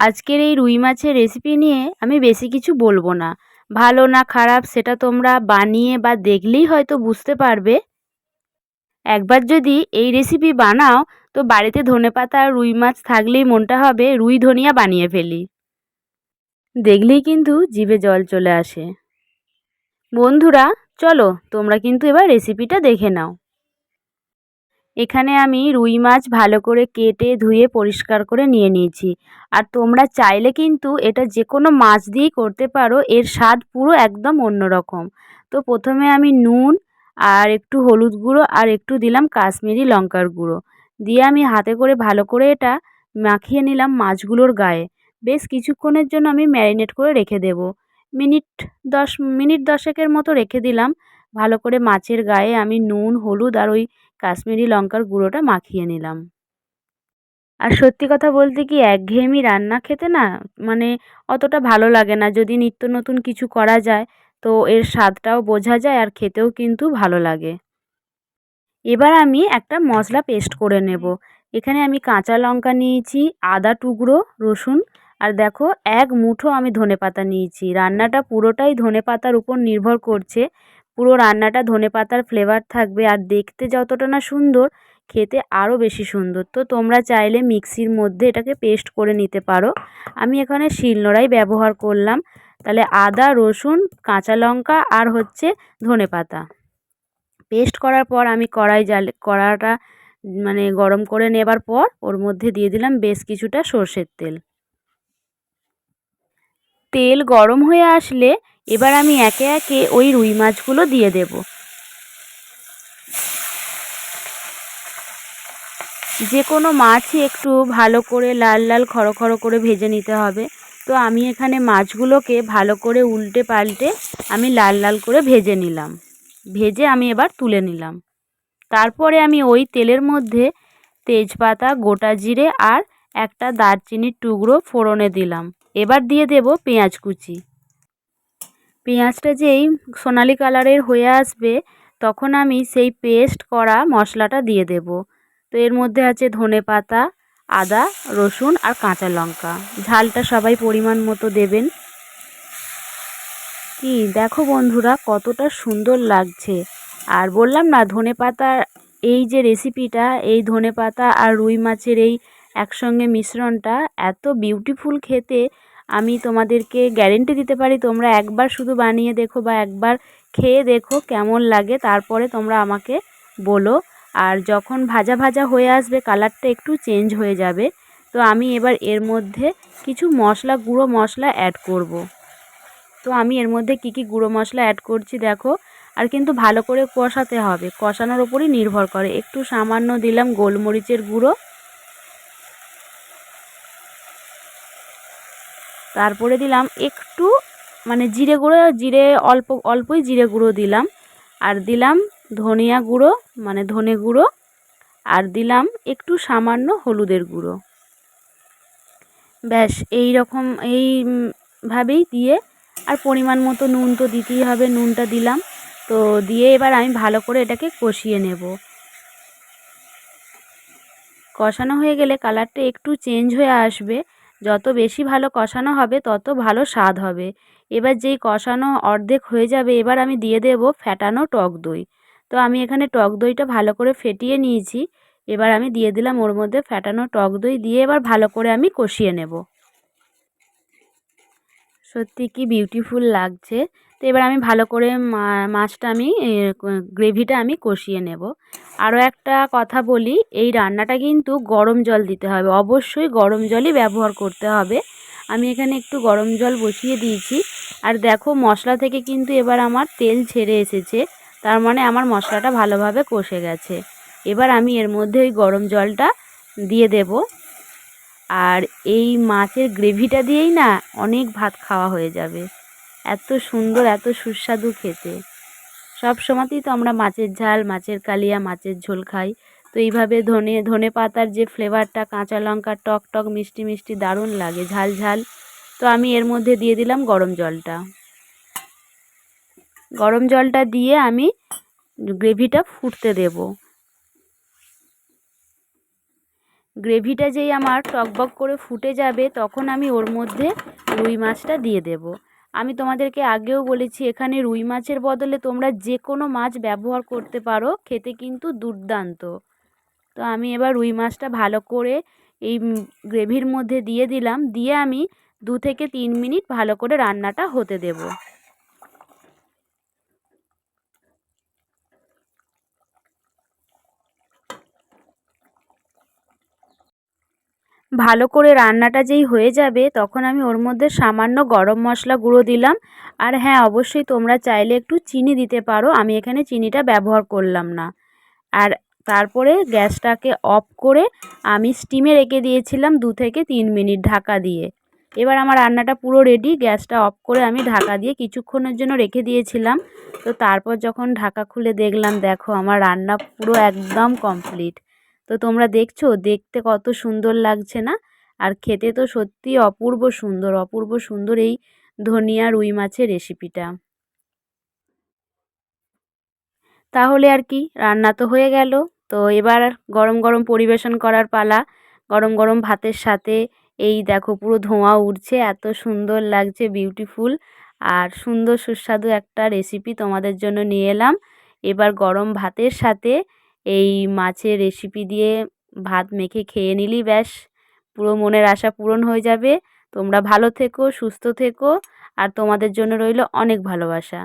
আজকের এই রুই মাছের রেসিপি নিয়ে আমি বেশি কিছু বলব না। ভালো না খারাপ সেটা তোমরা বানিয়ে বা দেখলেই হয়তো বুঝতে পারবে। একবার যদি এই রেসিপি বানাও, তো বাড়িতে ধনেপাতা আর রুই মাছ থাকলেই মনটা হবে রুই ধনিয়া বানিয়ে ফেলি। দেখলেই কিন্তু জিভে জল চলে আসে। বন্ধুরা, চলো তোমরা কিন্তু এবার রেসিপিটা দেখে নাও। এখানে আমি রুই মাছ ভালো করে কেটে ধুয়ে পরিষ্কার করে নিয়ে নিয়েছি। আর তোমরা চাইলে কিন্তু এটা যে কোনো মাছ দিয়েই করতে পারো, এর স্বাদ পুরো একদম অন্যরকম। তো প্রথমে আমি নুন আর একটু হলুদ গুঁড়ো আর একটু দিলাম কাশ্মীরি লঙ্কার গুঁড়ো। দিয়ে আমি হাতে করে ভালো করে এটা মাখিয়ে নিলাম মাছগুলোর গায়ে। বেশ কিছুক্ষণের জন্য আমি ম্যারিনেট করে রেখে দেবো। মিনিট দশ, মিনিট দশেকের মতো রেখে দিলাম। ভালো করে মাছের গায়ে আমি নুন, হলুদ আর ওই কাশ্মীরি লঙ্কার গুঁড়োটা মাখিয়ে নিলাম। আর সত্যি কথা বলতে কি একঘেয়েমি রান্না খেতে না মানে অতটা ভালো লাগে না। যদি নিত্য নতুন কিছু করা যায়, তো এর স্বাদটাও বোঝা যায় আর খেতেও কিন্তু ভালো লাগে। এবার আমি একটা মশলা পেস্ট করে নেব। এখানে আমি কাঁচা লঙ্কা নিয়েছি, আদা টুকরো, রসুন আর দেখো এক মুঠো আমি ধনে পাতা নিয়েছি। রান্নাটা পুরোটাই ধনে পাতার উপর নির্ভর করছে। পুরো রান্নাটা ধনে পাতার ফ্লেভার থাকবে আর দেখতে যতটা না সুন্দর, খেতে আরও বেশি সুন্দর। তো তোমরা চাইলে মিক্সির মধ্যে এটাকে পেস্ট করে নিতে পারো। আমি এখানে শিলনোড়াই ব্যবহার করলাম। তাহলে আদা, রসুন, কাঁচা লঙ্কা আর হচ্ছে ধনে পাতা। পেস্ট করার পর আমি কড়াই জাল, কড়াটা মানে গরম করে নেবার পর ওর মধ্যে দিয়ে দিলাম বেশ কিছুটা সর্ষের তেল। তেল গরম হয়ে আসলে এবার আমি একে একে ওই রুই মাছগুলো দিয়ে দেব। যে কোনো মাছই একটু ভালো করে লাল লাল খড়ো খড়ো করে ভেজে নিতে হবে। তো আমি এখানে মাছগুলোকে ভালো করে উল্টে পাল্টে আমি লাল লাল করে ভেজে নিলাম। ভেজে আমি এবার তুলে নিলাম। তারপরে আমি ওই তেলের মধ্যে তেজপাতা, গোটা জিরে আর একটা দারচিনির টুকরো ফোড়নে দিলাম। এবার দিয়ে দেব পেঁয়াজ কুচি। পেঁয়াজটা যেই সোনালি কালারের হয়ে আসবে, তখন আমি সেই পেস্ট করা মশলাটা দিয়ে দেব। তো এর মধ্যে আছে ধনে পাতা, আদা, রসুন আর কাঁচা লঙ্কা। ঝালটা সবাই পরিমাণ মতো দেবেন। কি দেখো বন্ধুরা, কতটা সুন্দর লাগছে। আর বললাম না, ধনে পাতার এই যে রেসিপিটা এই ধনে পাতা আর রুই মাছের এই একসঙ্গে মিশ্রণটা, এত বিউটিফুল খেতে। আমি তোমাদেরকে গ্যারেন্টি দিতে পারি, তোমরা একবার শুধু বানিয়ে দেখো বা একবার খেয়ে দেখো কেমন লাগে, তারপরে তোমরা আমাকে বলো। আর যখন ভাজা ভাজা হয়ে আসবে কালারটা একটু চেঞ্জ হয়ে যাবে। তো আমি এবার এর মধ্যে কিছু মশলা, গুঁড়ো মশলা অ্যাড করব। তো আমি এর মধ্যে কি কি গুঁড়ো মশলা অ্যাড করছি দেখো। আর কিন্তু ভালো করে কষাতে হবে, কষানোর ওপরই নির্ভর করে। একটু সামান্য দিলাম গোলমরিচের গুঁড়ো। তারপরে দিলাম একটু মানে জিরে গুঁড়ো, জিরে অল্প, অল্পই জিরে গুঁড়ো দিলাম। আর দিলাম ধনিয়া গুঁড়ো মানে ধনে গুঁড়ো। আর দিলাম একটু সামান্য হলুদের গুঁড়ো। ব্যাস এই রকম এইভাবেই দিয়ে, আর পরিমাণ মতো নুন তো দিতেই হবে, নুনটা দিলাম। তো দিয়ে এবার আমি ভালো করে এটাকে কষিয়ে নেব। কষানো হয়ে গেলে কালারটা একটু চেঞ্জ হয়ে আসবে। যত বেশি ভালো কষানো হবে, তত ভালো স্বাদ হবে। এবার যেই কষানো অর্ধেক হয়ে যাবে, এবার আমি দিয়ে দেব ফেটানো টক দই। তো আমি এখানে টক দইটা ভালো করে ফেটিয়ে নিয়েছি। এবার আমি দিয়ে দিলাম ওর মধ্যে ফেটানো টক দই দিয়ে এবার ভালো করে আমি কষিয়ে নেব। সত্যি কি বিউটিফুল লাগছে। তো এবার আমি ভালো করে মাছটা আমি গ্রেভিটা আমি কষিয়ে নেব। আরও একটা কথা বলি, এই রান্নাটা কিন্তু গরম জল দিতে হবে। অবশ্যই গরম জলই ব্যবহার করতে হবে। আমি এখানে একটু গরম জল বসিয়ে দিয়েছি। আর দেখো, মশলা থেকে কিন্তু এবার আমার তেল ছেড়ে এসেছে। তার মানে আমার মশলাটা ভালোভাবে কষে গেছে। এবার আমি এর মধ্যে ওই গরম জলটা দিয়ে দেব। আর এই মাছের গ্রেভিটা দিয়েই না অনেক ভাত খাওয়া হয়ে যাবে। এত সুন্দর, এত সুস্বাদু খেতে। সব সময়তেই তো আমরা মাছের ঝাল, মাছের কালিয়া, মাছের ঝোল খাই। তো এইভাবে ধনে ধনে পাতার যে ফ্লেভারটা, কাঁচা লঙ্কা, টক টক, মিষ্টি মিষ্টি দারুণ লাগে, ঝাল ঝাল। তো আমি এর মধ্যে দিয়ে দিলাম গরম জলটা। গরম জলটা দিয়ে আমি গ্রেভিটা ফুটতে দেব। গ্রেভিটা যেই আমার টকবক করে ফুটে যাবে, তখন আমি ওর মধ্যে রুই মাছটা দিয়ে দেব। আমি তোমাদেরকে আগেও বলেছি, এখানে রুই মাছের বদলে তোমরা যে কোনো মাছ ব্যবহার করতে পারো, খেতে কিন্তু দুর্দান্ত। তো আমি এবার রুই মাছটা ভালো করে এই গ্রেভির মধ্যে দিয়ে দিলাম। দিয়ে আমি দু থেকে তিন মিনিট ভালো করে রান্নাটা হতে দেবো। ভালো করে রান্নাটা যেই হয়ে যাবে, তখন আমি ওর মধ্যে সামান্য গরম মশলা গুঁড়ো দিলাম। আর হ্যাঁ অবশ্যই তোমরা চাইলে একটু চিনি দিতে পারো, আমি এখানে চিনিটা ব্যবহার করলাম না। আর তারপরে গ্যাসটাকে অফ করে আমি স্টিমে রেখে দিয়েছিলাম দু থেকে তিন মিনিট ঢাকা দিয়ে। এবার আমার রান্নাটা পুরো রেডি গ্যাসটা অফ করে আমি ঢাকা দিয়ে কিছুক্ষণের জন্য রেখে দিয়েছিলাম। তো তারপর যখন ঢাকা খুলে দেখলাম, দেখো আমার রান্না পুরো একদম কমপ্লিট তো তোমরা দেখছ, দেখতে কত সুন্দর লাগছে না? আর খেতে তো সত্যিই অপূর্ব সুন্দর অপূর্ব সুন্দর এই ধনিয়া রুই মাছের রেসিপিটা তাহলে আর কি, রান্না তো হয়ে গেল। তো এবার গরম গরম পরিবেশন করার পালা। গরম গরম ভাতের সাথে এই দেখো পুরো ধোঁয়া উঠছে এত সুন্দর লাগছে বিউটিফুল আর সুন্দর সুস্বাদু একটা রেসিপি তোমাদের জন্য নিয়ে এলাম। এবার গরম ভাতের সাথে এই মাছের রেসিপি দিয়ে ভাত মেখে খেয়ে নিলি, ব্যাস। পুরো মনের আশা পূরণ হয়ে যাবে। তোমরা ভালো থেকো, সুস্থ থেকো, আর তোমাদের জন্য রইল অনেক ভালোবাসা।